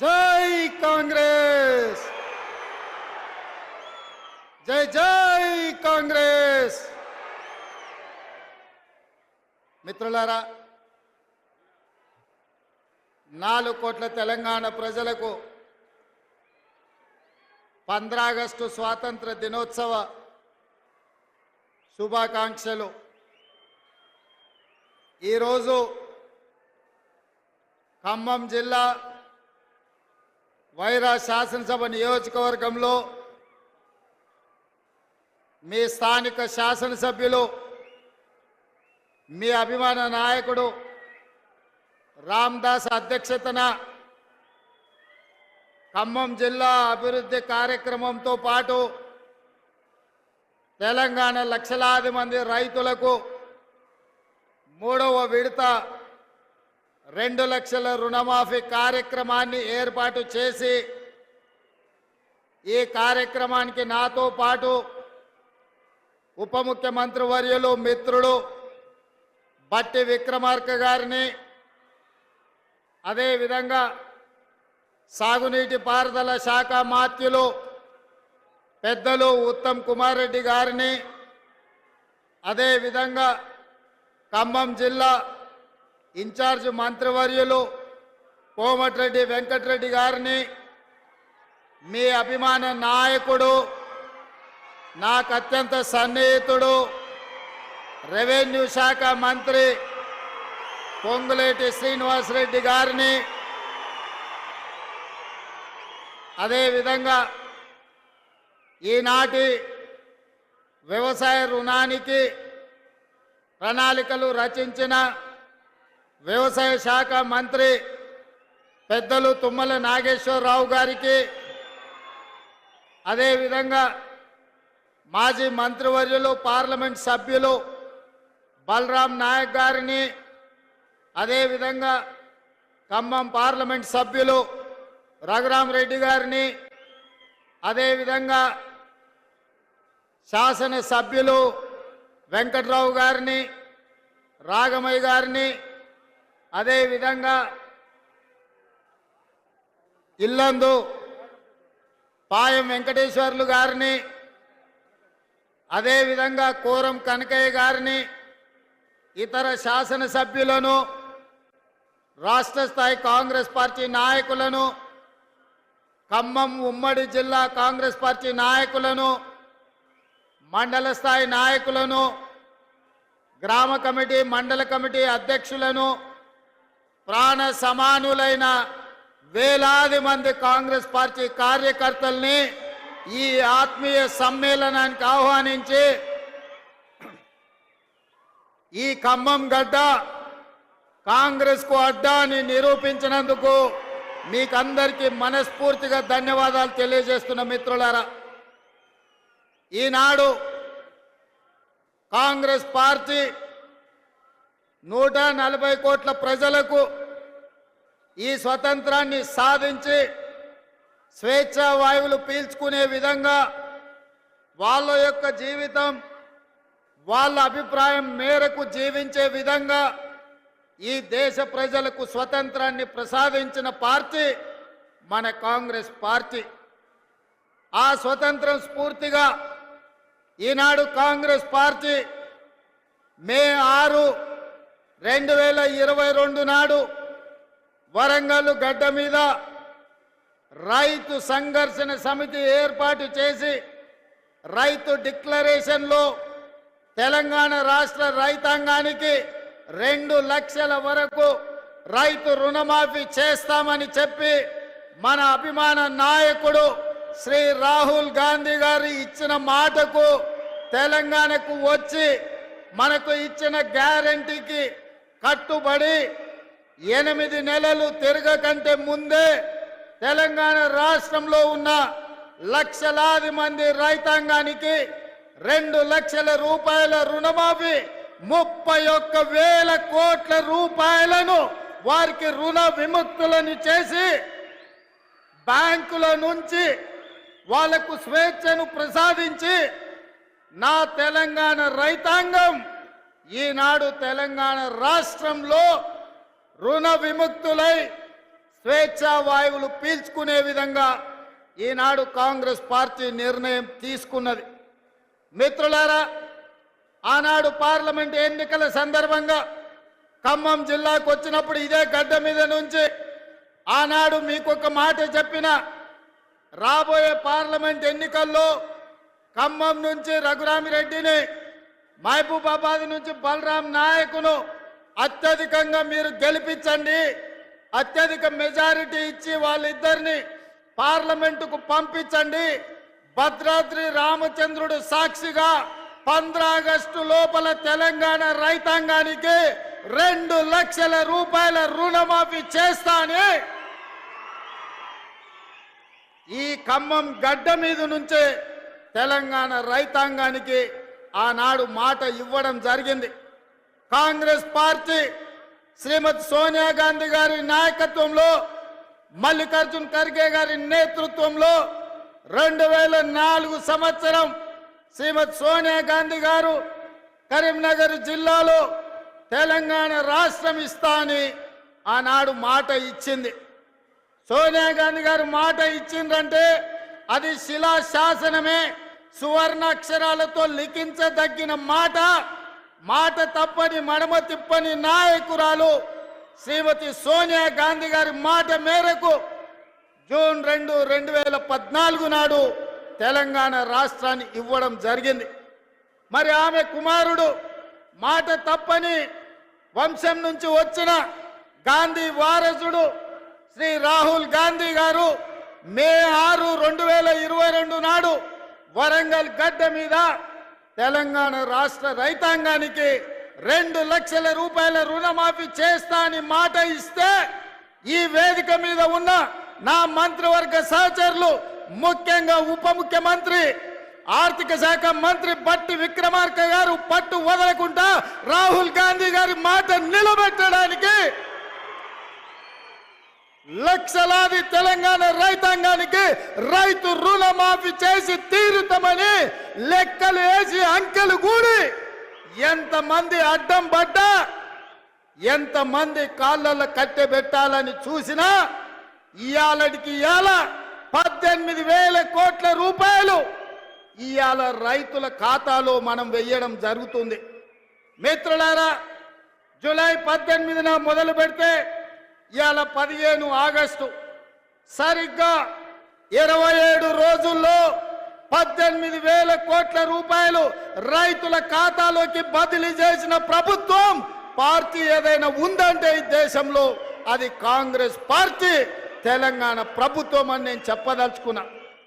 జై కాంగ్రెస్! జై జై కాంగ్రెస్! మిత్రులారా నాలుగు కోట్ల తెలంగాణ ప్రజలకు పంద్రాగస్టు స్వాతంత్ర దినోత్సవ శుభాకాంక్షలు. ఈరోజు ఖమ్మం జిల్లా వైరా శాసనసభ నియోజకవర్గంలో మీ స్థానిక శాసనసభ్యులు మీ అభిమాన నాయకుడు రామ్దాస్ అధ్యక్షతన ఖమ్మం జిల్లా అభివృద్ధి కార్యక్రమంతో పాటు తెలంగాణ లక్షలాది మంది రైతులకు మూడవ విడత రెండు లక్షల రుణమాఫీ కార్యక్రమాన్ని ఏర్పాటు చేసి ఈ కార్యక్రమానికి నాతో పాటు ఉప ముఖ్యమంత్రి వర్యులు మిత్రుడు బట్టి విక్రమార్క గారిని అదేవిధంగా సాగునీటి పారుదల శాఖ మాత్యులు పెద్దలు ఉత్తమ్ కుమార్ రెడ్డి గారిని అదేవిధంగా ఖమ్మం జిల్లా ఇన్ఛార్జ్ మంత్రివర్యులు కోమటిరెడ్డి వెంకటరెడ్డి గారిని మీ అభిమాన నాయకుడు నాకు అత్యంత సన్నిహితుడు రెవెన్యూ శాఖ మంత్రి పొంగులేటి శ్రీనివాసరెడ్డి గారిని. అదేవిధంగా ఈనాటి వ్యవసాయ రుణానికి ప్రణాళికలు రచించిన వ్యవసాయ శాఖ మంత్రి పెద్దలు తుమ్మల నాగేశ్వరరావు గారికి అదేవిధంగా మాజీ మంత్రివర్యులు పార్లమెంట్ సభ్యులు బలరాం నాయక్ గారిని అదేవిధంగా ఖమ్మం పార్లమెంట్ సభ్యులు రఘురామరెడ్డి గారిని అదేవిధంగా శాసన సభ్యులు వెంకట్రావు గారిని రాగమయ్య గారిని అదేవిధంగా ఇల్లందు పాయం వెంకటేశ్వర్లు గారిని అదేవిధంగా కోరం కనకయ్య గారిని ఇతర శాసనసభ్యులను రాష్ట్ర స్థాయి కాంగ్రెస్ పార్టీ నాయకులను ఖమ్మం ఉమ్మడి జిల్లా కాంగ్రెస్ పార్టీ నాయకులను మండల స్థాయి నాయకులను గ్రామ కమిటీ మండల కమిటీ అధ్యక్షులను ప్రాణ సమానులైన వేలాది మంది కాంగ్రెస్ పార్టీ కార్యకర్తల్ని ఈ ఆత్మీయ సమ్మేళనానికి ఆహ్వానించి ఈ ఖమ్మం గడ్డ కాంగ్రెస్కు అడ్డా అని నిరూపించినందుకు మీకందరికీ మనస్ఫూర్తిగా ధన్యవాదాలు తెలియజేస్తున్న మిత్రులారా. ఈనాడు కాంగ్రెస్ పార్టీ నూట నలభై కోట్ల ప్రజలకు ఈ స్వతంత్రాన్ని సాధించి స్వేచ్ఛా వాయువులు పీల్చుకునే విధంగా వాళ్ళ యొక్క జీవితం వాళ్ళ అభిప్రాయం మేరకు జీవించే విధంగా ఈ దేశ ప్రజలకు స్వతంత్రాన్ని ప్రసాదించిన పార్టీ మన కాంగ్రెస్ పార్టీ. ఆ స్వతంత్రం స్ఫూర్తిగా ఈనాడు కాంగ్రెస్ పార్టీ మే ఆరు రెండు వేల ఇరవై రెండు నాడు వరంగల్ గడ్డ మీద రైతు సంఘర్షణ సమితి ఏర్పాటు చేసి రైతు డిక్లరేషన్లో తెలంగాణ రాష్ట్ర రైతాంగానికి రెండు లక్షల వరకు రైతు రుణమాఫీ చేస్తామని చెప్పి మన అభిమాన నాయకుడు శ్రీ రాహుల్ గాంధీ గారు ఇచ్చిన మాటకు తెలంగాణకు వచ్చి మనకు ఇచ్చిన గ్యారంటీకి కట్టుబడి ఎనిమిది నెలలు తిరగకంటే ముందే తెలంగాణ రాష్ట్రంలో ఉన్న లక్షలాది మంది రైతాంగానికి రెండు లక్షల రూపాయల రుణమాఫీ ముప్పై ఒక్క వేల కోట్ల రూపాయలను వారికి రుణ విముక్తులను చేసి బ్యాంకుల నుంచి వాళ్ళకు స్వేచ్ఛను ప్రసాదించి నా తెలంగాణ రైతాంగం ఈనాడు తెలంగాణ రాష్ట్రంలో రుణ విముక్తులై స్వేచ్ఛా వాయువులు పీల్చుకునే విధంగా ఈనాడు కాంగ్రెస్ పార్టీ నిర్ణయం తీసుకున్నది. మిత్రులారా ఆనాడు పార్లమెంట్ ఎన్నికల సందర్భంగా ఖమ్మం జిల్లాకు వచ్చినప్పుడు ఇదే గడ్డ మీద నుంచి ఆనాడు మీకొక మాట చెప్పిన రాబోయే పార్లమెంట్ ఎన్నికల్లో ఖమ్మం నుంచి రఘురామిరెడ్డిని మహబూబాబాద్ నుంచి బలరాం నాయకును అత్యధికంగా మీరు గెలిపించండి. అత్యధిక మెజారిటీ ఇచ్చి వాళ్ళిద్దరిని పార్లమెంటుకు పంపించండి. భద్రాద్రి రామచంద్రుడు సాక్షిగా పంద్ర ఆగస్టు లోపల తెలంగాణ రైతాంగానికి రెండు లక్షల రూపాయల రుణమాఫీ చేస్తానే. ఈ ఖమ్మం గడ్డ మీద నుంచే తెలంగాణ రైతాంగానికి ఆనాడు మాట ఇవ్వడం జరిగింది. కాంగ్రెస్ పార్టీ శ్రీమతి సోనియా గాంధీ గారి నాయకత్వంలో మల్లికార్జున్ ఖర్గే గారి నేతృత్వంలో రెండు వేల నాలుగు సంవత్సరం శ్రీమతి సోనియా గాంధీ గారు కరీంనగర్ జిల్లాలో తెలంగాణ రాష్ట్రం ఇస్తా అని ఆనాడు మాట ఇచ్చింది. సోనియా గాంధీ గారు మాట ఇచ్చిండ్రంటే అది శిలా శాసనమే సువర్ణాక్షరాలతో లిఖించదగిన మాట. మాట తప్పని మడమ తిప్పని నాయకురాలు శ్రీమతి సోనియా గాంధీ గారి మాట మేరకు జూన్ రెండు రెండు వేల పద్నాలుగు నాడు తెలంగాణ రాష్ట్రాన్ని ఇవ్వడం జరిగింది. మరి ఆమె కుమారుడు మాట తప్పని వంశం నుంచి వచ్చిన గాంధీ వారసుడు శ్రీ రాహుల్ గాంధీ గారు మే ఆరు రెండు వేల ఇరవై రెండు నాడు వరంగల్ గడ్డ మీద తెలంగాణ రాష్ట్ర రైతాంగానికి రెండు లక్షల రూపాయల రుణమాఫీ చేస్తా అని మాట ఇస్తే ఈ వేదిక మీద ఉన్న నా మంత్రివర్గ సహచరులు ముఖ్యంగా ఉప ముఖ్యమంత్రి ఆర్థిక శాఖ మంత్రి బట్టి విక్రమార్క గారు పట్టు వదలకుండా రాహుల్ గాంధీ గారి మాట నిలబెట్టడానికి లక్షలాది తెలంగాణ రైతాంగానికి రైతు రుణమాఫీ చేసి తీరుతామని లెక్కలు వేసి అంకెలు కూడి ఎంతమంది అడ్డం పడ్డా ఎంతమంది కాళ్ళల్లో కట్టెబెట్టాలని చూసినా ఇయాలటికి ఇయాల పద్దెనిమిది వేల కోట్ల రూపాయలు ఇవాళ రైతుల ఖాతాలో మనం వెయ్యడం జరుగుతుంది. మిత్రులారా జూలై పద్దెనిమిదిన మొదలు పెడితే ఇవాళ పదిహేను ఆగస్టు. సరిగ్గా ఇరవై ఏడు రోజుల్లో పద్దెనిమిది వేల కోట్ల రూపాయలు రైతుల ఖాతాలోకి బదిలీ చేసిన ప్రభుత్వం పార్టీ ఏదైనా ఉందంటే ఈ దేశంలో అది కాంగ్రెస్ పార్టీ తెలంగాణ ప్రభుత్వం అని నేను చెప్పదలుచుకున్నా.